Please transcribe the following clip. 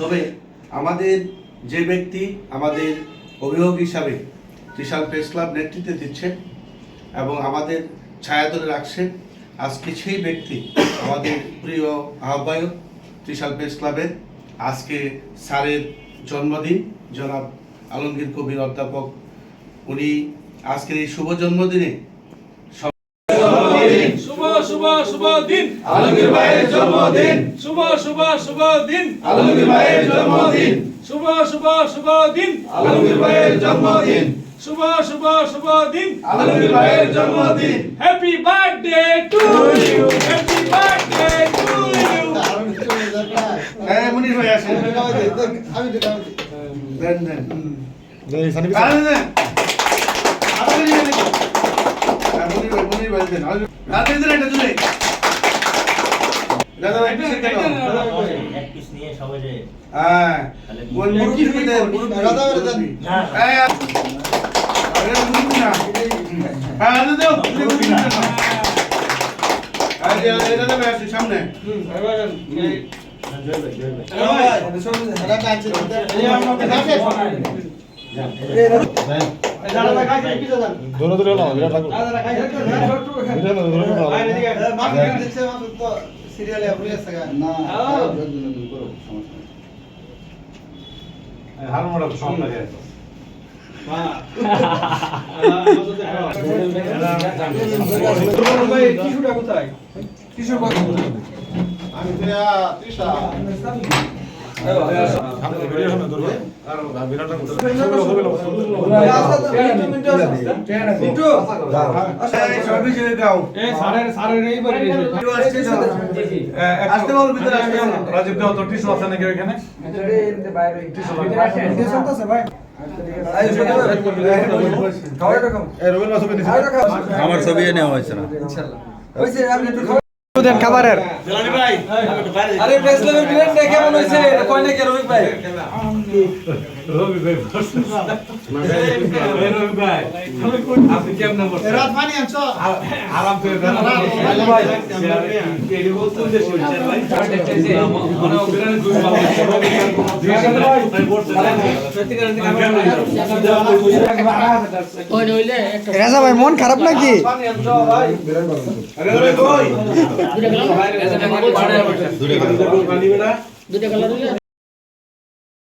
তবে আমাদের যে ব্যক্তি আমাদের অভিভাবক হিসাবে ত্রিশাল প্রেস ক্লাব নেতৃত্বে দিচ্ছে এবং আমাদের ছায়া ধরে রাখছে, আজকে সেই ব্যক্তি আমাদের প্রিয় আহ্বায়ক ত্রিশাল প্রেস ক্লাবের আজকে স্যারের জন্মদিন, জনাব আলমগীর কবির অধ্যাপক। উনি আজকের এই শুভ জন্মদিনে শুভ শুভ দিন। আলমগীর ভাইয়ের জন্মদিন। শুভ শুভ শুভ দিন। আলমগীর ভাইয়ের জন্মদিন। শুভ শুভ শুভ দিন। আলমগীর ভাইয়ের জন্মদিন। শুভ শুভ শুভ দিন। আলমগীর ভাইয়ের জন্মদিন। Happy birthday to you happy birthday to you হ্যাঁ মুনির ভাই আসেন। দেন দেন। আরে দেন। আরে দেন হ্যাঁ, সামনে জয় ভাই জয় ভাই দূরে দূরে না বিরাট ঠাকুর বিরাট না না সিরিয়ালে আপনি আমি রাজীব দেও তো টিস্যু আছে নাকি ছবি আমার ছবি নেওয়া হয়েছে না খাবারের। মনে দেন দুই রাজা ভাই মন খারাপ নাকি? আরে ওরে কই দুটো কালার